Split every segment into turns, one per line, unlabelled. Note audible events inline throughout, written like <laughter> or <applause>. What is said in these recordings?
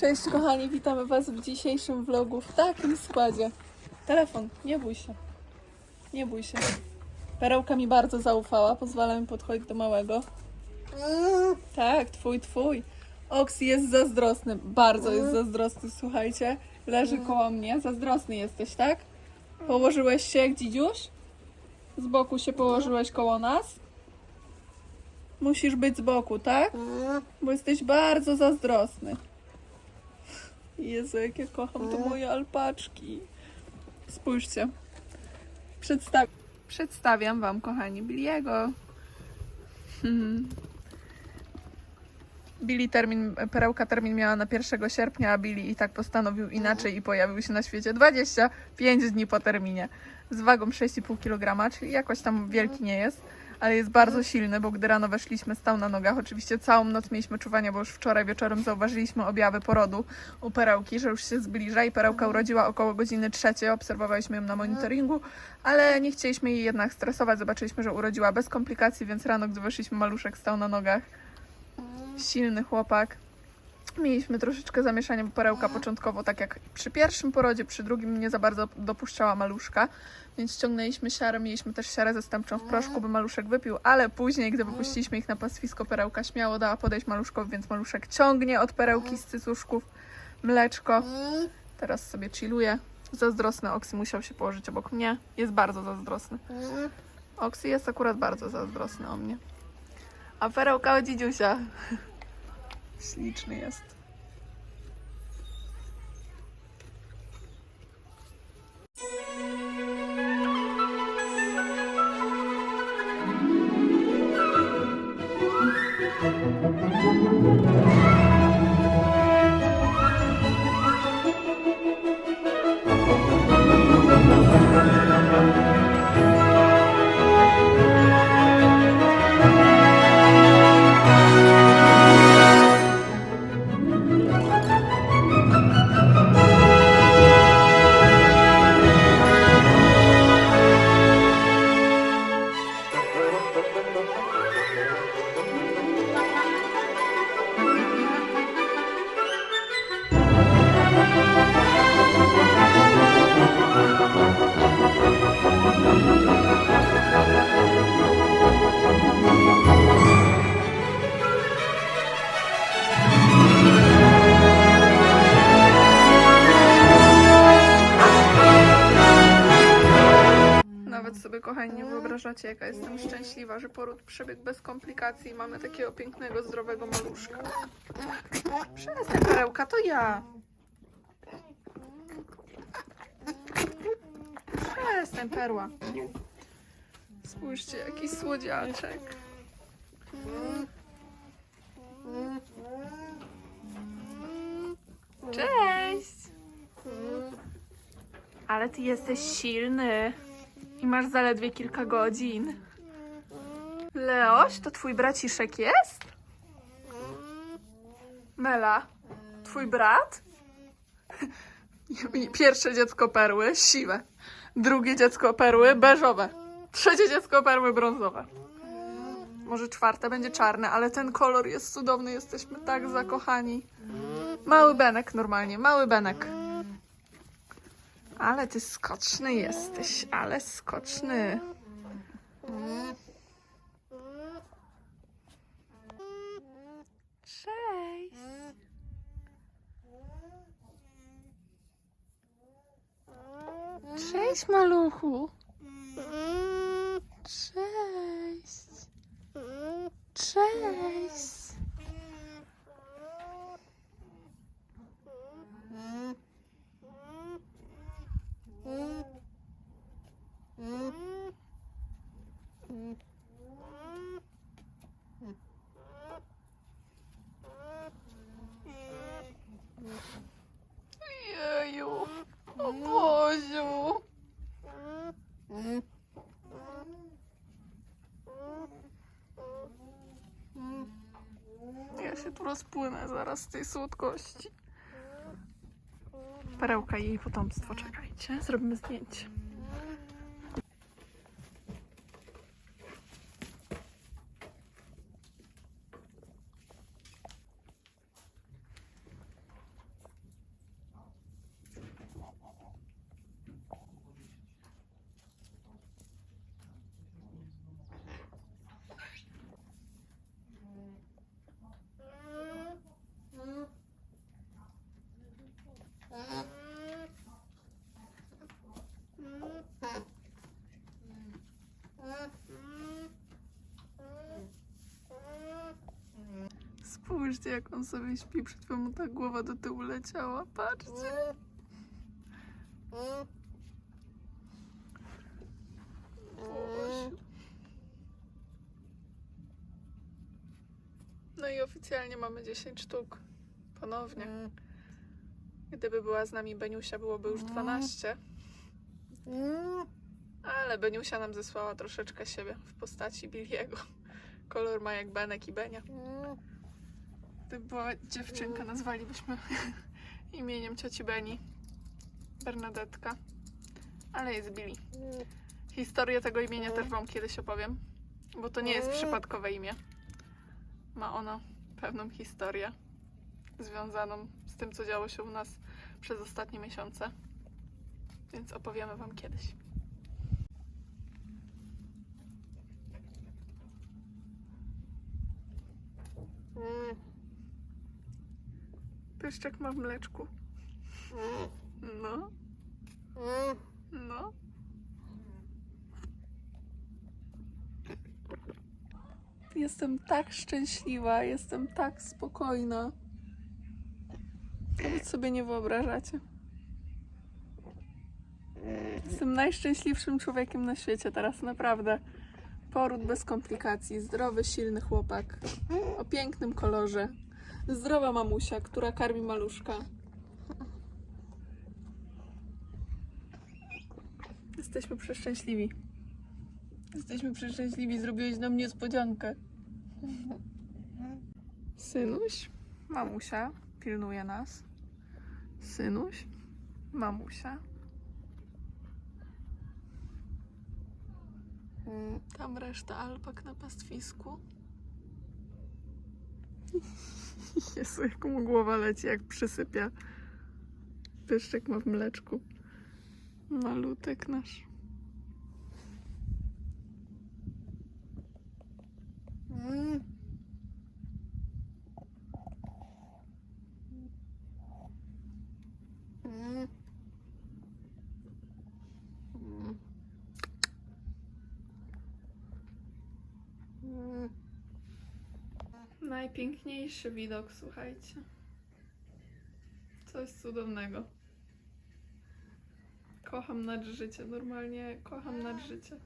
Cześć kochani, witamy Was w dzisiejszym vlogu w takim składzie. Telefon, nie bój się. Nie bój się. Perełka mi bardzo zaufała, pozwala mi podchodzić do małego. Tak, twój, twój. Oks jest zazdrosny, bardzo jest zazdrosny, słuchajcie. Leży koło mnie, zazdrosny jesteś, tak? Położyłeś się jak dzidziuś? Z boku się położyłeś koło nas? Musisz być z boku, tak? Bo jesteś bardzo zazdrosny. Jezu, jak ja kocham te moje alpaczki. Spójrzcie. Przedstaw... Przedstawiam Wam, kochani, Billiego. Hmm. <laughs> Billy termin, perełka termin miała na 1 sierpnia, a Billy i tak postanowił inaczej i pojawił się na świecie 25 dni po terminie. Z wagą 6,5 kg, czyli jakoś tam wielki nie jest, ale jest bardzo silny, bo gdy rano weszliśmy, stał na nogach. Oczywiście całą noc mieliśmy czuwania, bo już wczoraj wieczorem zauważyliśmy objawy porodu u perełki, że już się zbliża i perełka urodziła około godziny trzeciej. Obserwowaliśmy ją na monitoringu, ale nie chcieliśmy jej jednak stresować. Zobaczyliśmy, że urodziła bez komplikacji, więc rano, gdy weszliśmy, maluszek stał na nogach. Silny chłopak. Mieliśmy troszeczkę zamieszania, bo perełka początkowo, tak jak przy pierwszym porodzie, przy drugim nie za bardzo dopuszczała maluszka, więc ściągnęliśmy siarę, mieliśmy też siarę zastępczą w proszku, by maluszek wypił, ale później, gdy wypuściliśmy ich na pastwisko, perełka śmiało dała podejść maluszkowi, więc maluszek ciągnie od perełki z cycuszków mleczko. Teraz sobie chilluje. Zazdrosny Oksy musiał się położyć obok mnie. Jest bardzo zazdrosny. Oksy jest akurat bardzo zazdrosny o mnie. A perełka o dzidziusia. Śliczny jest. Sobie, kochani, nie wyobrażacie, jaka jestem szczęśliwa, że poród przebiegł bez komplikacji i mamy takiego pięknego, zdrowego maluszka. Przestań, perełka, to ja. Przestań, perła. Spójrzcie, jaki słodziaczek. Cześć! Ale ty jesteś silny i masz zaledwie kilka godzin. Leoś, to twój braciszek jest? Mela, twój brat? <laughs> Pierwsze dziecko perły, siwe. Drugie dziecko perły, beżowe. Trzecie dziecko perły, brązowe. Może czwarte będzie czarne, ale ten kolor jest cudowny, jesteśmy tak zakochani. Mały Benek normalnie, mały Benek. Ale ty skoczny jesteś, ale skoczny. Cześć. Cześć, maluchu. Cześć. Cześć. Jeju, o Boziu. Ja się tu rozpłynę zaraz z tej słodkości. Perełka i jej potomstwo, czekajcie, zrobimy zdjęcie. Patrzcie, jak on sobie śpi. Przed chwilą mu ta głowa do tyłu leciała. Patrzcie. No i oficjalnie mamy 10 sztuk. Ponownie. Gdyby była z nami Beniusia, byłoby już 12. Ale Beniusia nam zesłała troszeczkę siebie w postaci Billiego. Kolor ma jak Benek i Benia. Gdyby była dziewczynka, nazwalibyśmy <laughs> imieniem cioci Beni. Bernadetka. Ale jest Billy. Historię tego imienia też Wam kiedyś opowiem, bo to nie jest przypadkowe imię. Ma ono pewną historię związaną z tym, co działo się u nas przez ostatnie miesiące. Więc opowiemy Wam kiedyś. Pyszczek ma w mleczku. No, no. Jestem tak szczęśliwa, jestem tak spokojna. Nawet sobie nie wyobrażacie. Jestem najszczęśliwszym człowiekiem na świecie teraz, naprawdę. Poród bez komplikacji, zdrowy, silny chłopak, o pięknym kolorze, zdrowa mamusia, która karmi maluszka. Jesteśmy przeszczęśliwi. Jesteśmy przeszczęśliwi, zrobiłeś nam niespodziankę. Synuś, mamusia pilnuje nas. Synuś, mamusia. Tam reszta alpak na pastwisku. <laughs> Jezu, jak mu głowa leci, jak przysypia. Pyszczek ma w mleczku. Malutek nasz. Najpiękniejszy widok, słuchajcie. Coś cudownego. Kocham nad życie, normalnie kocham nad życie.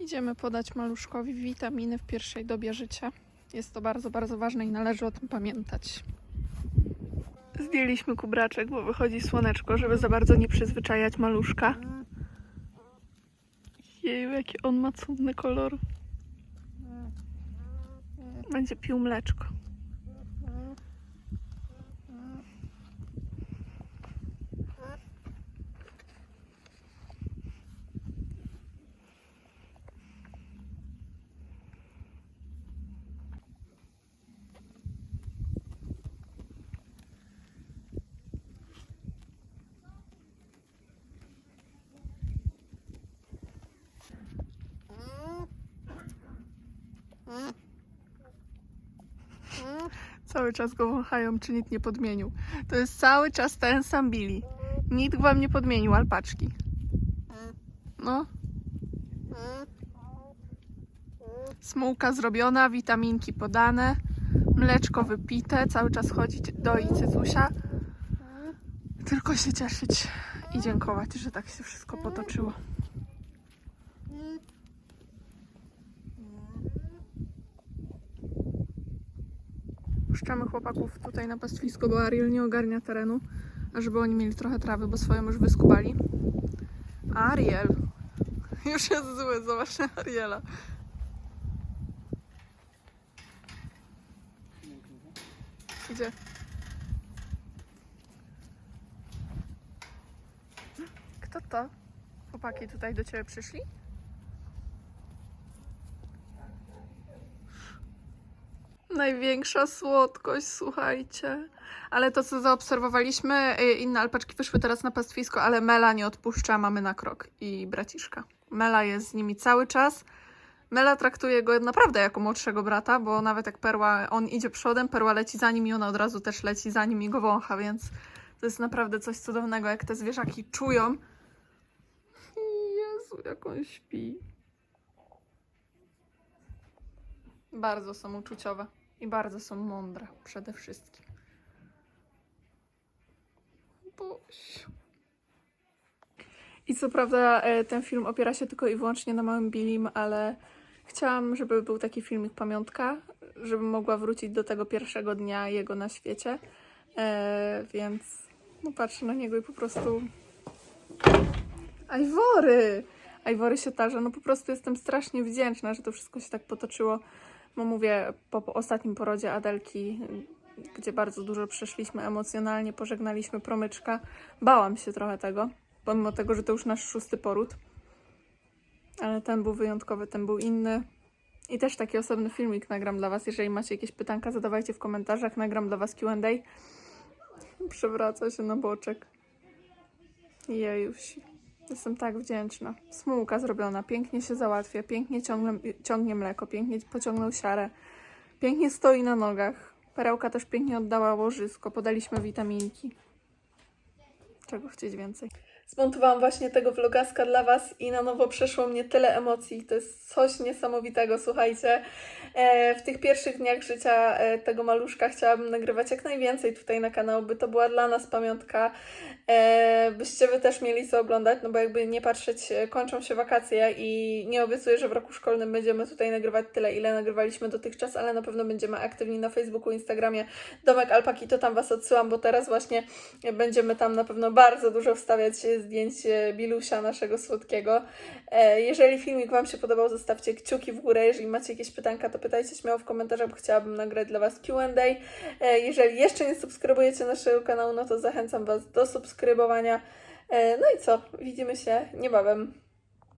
Idziemy podać maluszkowi witaminy w pierwszej dobie życia. Jest to bardzo, bardzo ważne i należy o tym pamiętać. Zdjęliśmy kubraczek, bo wychodzi słoneczko, żeby za bardzo nie przyzwyczajać maluszka. Jeju, jaki on ma cudny kolor. Będzie pił mleczko. Cały czas go wąchają, czy nikt nie podmienił. To jest cały czas ten sam Billy. Nikt wam nie podmienił alpaczki. No. Smułka zrobiona, witaminki podane, mleczko wypite, cały czas chodzić do i cycusia. Tylko się cieszyć i dziękować, że tak się wszystko potoczyło. Puszczamy chłopaków tutaj na pastwisko, bo Ariel nie ogarnia terenu, żeby oni mieli trochę trawy, bo swoją już wyskubali. Ariel! <laughs> Już jest zły, zobacz na Ariela. Gdzie? Kto to? Chłopaki tutaj do ciebie przyszli? Największa słodkość, słuchajcie. Ale to, co zaobserwowaliśmy, y, inne alpaczki wyszły teraz na pastwisko, ale Mela nie odpuszcza, mamy na krok i braciszka. Mela jest z nimi cały czas. Mela traktuje go naprawdę jako młodszego brata, bo nawet jak Perła, on idzie przodem, Perła leci za nim i ona od razu też leci za nim i go wącha, więc to jest naprawdę coś cudownego, jak te zwierzaki czują. Jezu. Jak on śpi. Bardzo są uczuciowe i bardzo są mądre przede wszystkim. Boś. I co prawda e, ten film opiera się tylko i wyłącznie na małym Billim, ale chciałam, żeby był taki filmik pamiątka, żebym mogła wrócić do tego pierwszego dnia jego na świecie. E, więc no patrzę na niego i po prostu Ajwory! Ajwory się tarza. No po prostu jestem strasznie wdzięczna, że to wszystko się tak potoczyło. Bo mówię, po, ostatnim porodzie Adelki, gdzie bardzo dużo przeszliśmy emocjonalnie, pożegnaliśmy promyczka. Bałam się trochę tego, pomimo tego, że to już nasz szósty poród. Ale ten był wyjątkowy, ten był inny. I też taki osobny filmik nagram dla Was. Jeżeli macie jakieś pytanka, zadawajcie w komentarzach. Nagram dla Was Q&A. Przewraca się na boczek. Jejuś. Jestem tak wdzięczna. Smułka zrobiona, pięknie się załatwia, pięknie ciągnie, ciągnie mleko, pięknie pociągnął siarę, pięknie stoi na nogach. Perełka też pięknie oddała łożysko, podaliśmy witaminki. Czego chcieć więcej? Zmontowałam właśnie tego vlogaska dla Was i na nowo przeszło mnie tyle emocji. To jest coś niesamowitego, słuchajcie. E, w tych pierwszych dniach życia e, tego maluszka chciałabym nagrywać jak najwięcej tutaj na kanał, by to była dla nas pamiątka, e, byście Wy też mieli co oglądać, no bo jakby nie patrzeć, kończą się wakacje i nie obiecuję, że w roku szkolnym będziemy tutaj nagrywać tyle, ile nagrywaliśmy dotychczas, ale na pewno będziemy aktywni na Facebooku, Instagramie, Domek Alpaki, to tam Was odsyłam, bo teraz właśnie będziemy tam na pewno bardzo dużo wstawiać zdjęć e, Bilusia, naszego słodkiego. E, Jeżeli filmik Wam się podobał, zostawcie kciuki w górę. Jeżeli macie jakieś pytanka, to pytajcie śmiało w komentarzach, bo chciałabym nagrać dla Was Q&A. E, Jeżeli jeszcze nie subskrybujecie naszego kanału, no to zachęcam Was do subskrybowania. E, No i co? Widzimy się niebawem.